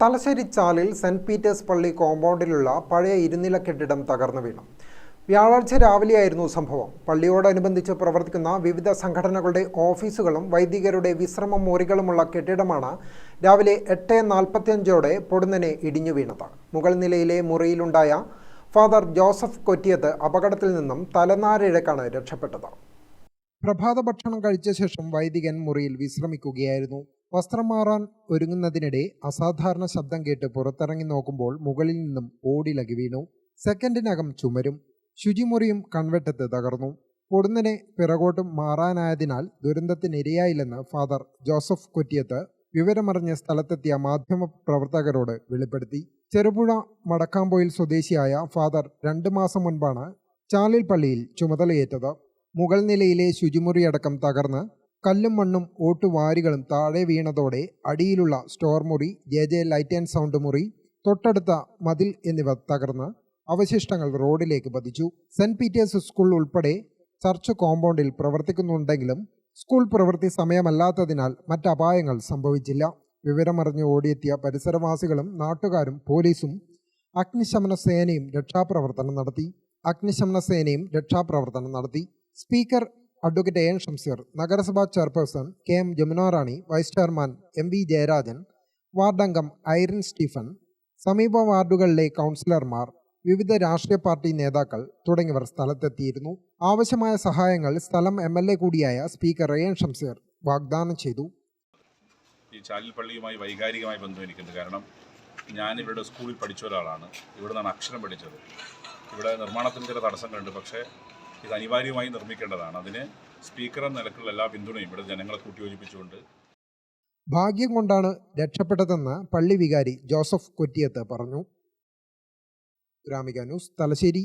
തലശ്ശേരി ചാലിൽ saint Peter's പള്ളി കോമ്പൗണ്ടിലുള്ള പഴയ ഇരുനില കെട്ടിടം തകർന്നു വീണു. വ്യാഴാഴ്ച രാവിലെയായിരുന്നു സംഭവം. പള്ളിയോടനുബന്ധിച്ച് പ്രവർത്തിക്കുന്ന വിവിധ സംഘടനകളുടെ ഓഫീസുകളും വൈദികരുടെ വിശ്രമ മുറികളുമുള്ള കെട്ടിടമാണ് രാവിലെ എട്ട് നാൽപ്പത്തിയഞ്ചോടെ പൊടുന്നനെ ഇടിഞ്ഞു വീണത്. മുകൾ നിലയിലെ മുറിയിലുണ്ടായ ഫാദർ ജോസഫ് കൊറ്റിയത്ത് അപകടത്തിൽ നിന്നും തലനാരിഴക്കാണ് രക്ഷപ്പെട്ടത്. പ്രഭാത ഭക്ഷണം കഴിച്ച ശേഷം വൈദികൻ മുറിയിൽ വിശ്രമിക്കുകയായിരുന്നു. വസ്ത്രം മാറാൻ ഒരുങ്ങുന്നതിനിടെ അസാധാരണ ശബ്ദം കേട്ട് പുറത്തിറങ്ങി നോക്കുമ്പോൾ മുകളിൽ നിന്നും ഓടിലകി വീണു. സെക്കൻഡിനകം ചുമരും. ശുചിമുറിയും കൺവെട്ടത്ത് തകർന്നു. പൊടുന്നനെ പിറകോട്ടും മാറാനായതിനാൽ ദുരന്തത്തിനിരയായില്ലെന്ന് ഫാദർ ജോസഫ് കൊറ്റിയത്ത് വിവരമറിഞ്ഞ സ്ഥലത്തെത്തിയ മാധ്യമ പ്രവർത്തകരോട് വെളിപ്പെടുത്തി. ചെറുപുഴ മടക്കാമ്പോയിൽ സ്വദേശിയായ ഫാദർ രണ്ട് മാസം മുൻപാണ് ചാലിൽ പള്ളിയിൽ ചുമതലയേറ്റത്. മുകൾ നിലയിലെ ശുചിമുറിയടക്കം തകർന്ന് കല്ലും മണ്ണും ഓട്ടുവാരികളും താഴെ വീണതോടെ അടിയിലുള്ള സ്റ്റോർ മുറി J J light and sound മുറി തൊട്ടടുത്ത മതിൽ എന്നിവ തകർന്ന് അവശിഷ്ടങ്ങൾ റോഡിലേക്ക് പതിച്ചു. സെന്റ് പീറ്റേഴ്സ് സ്കൂൾ ഉൾപ്പെടെ ചർച്ച് കോമ്പൗണ്ടിൽ പ്രവർത്തിക്കുന്നുണ്ടെങ്കിലും സ്കൂൾ പ്രവൃത്തി സമയമല്ലാത്തതിനാൽ മറ്റപായങ്ങൾ സംഭവിച്ചില്ല. വിവരമറിഞ്ഞ് ഓടിയെത്തിയ പരിസരവാസികളും നാട്ടുകാരും പോലീസും അഗ്നിശമന സേനയും രക്ഷാപ്രവർത്തനം നടത്തി. അഗ്നിശമന സേനയും രക്ഷാപ്രവർത്തനം നടത്തി. Speaker advocate A N Shamseer നഗരസഭാ chairperson K M Jamunarani vice chairman M V Jayarajan വാർഡംഗം Irene Stephen സമീപ വാർഡുകളിലെ കൗൺസിലർമാർ വിവിധ രാഷ്ട്രീയ പാർട്ടി നേതാക്കൾ തുടങ്ങിയവർ സ്ഥലത്തെത്തിയിരുന്നു. ആവശ്യമായ സഹായങ്ങൾ സ്ഥലം എം എൽ എ കൂടിയായ സ്പീക്കർ എ എൻ ഷംസീർ വാഗ്ദാനം ചെയ്തു. ഈ ചാലിൽ വൈകാരികമായി ബന്ധം എനിക്കുണ്ട് കാരണം ഞാൻ സ്കൂളിൽ പഠിച്ച ഒരാളാണ്. ഇവിടെ നിന്നാണ് അക്ഷരം പഠിച്ചത്. ഇവിടെ നിർമ്മാണത്തിന് ചില തടസ്സങ്ങളുണ്ട്. പക്ഷേ ഇത് അനിവാര്യമായി നിർമ്മിക്കേണ്ടതാണ്. അതിന് സ്പീക്കർ എന്ന നിലക്കുള്ള എല്ലാ പിന്തുണയും ഇവിടെ ജനങ്ങളെ കൂട്ടിയോജിപ്പിച്ചുകൊണ്ട്. ഭാഗ്യം കൊണ്ടാണ് രക്ഷപ്പെട്ടതെന്ന് പള്ളി വികാരി ജോസഫ് കൊറ്റിയത്ത് പറഞ്ഞു. Gramika news Thalassery.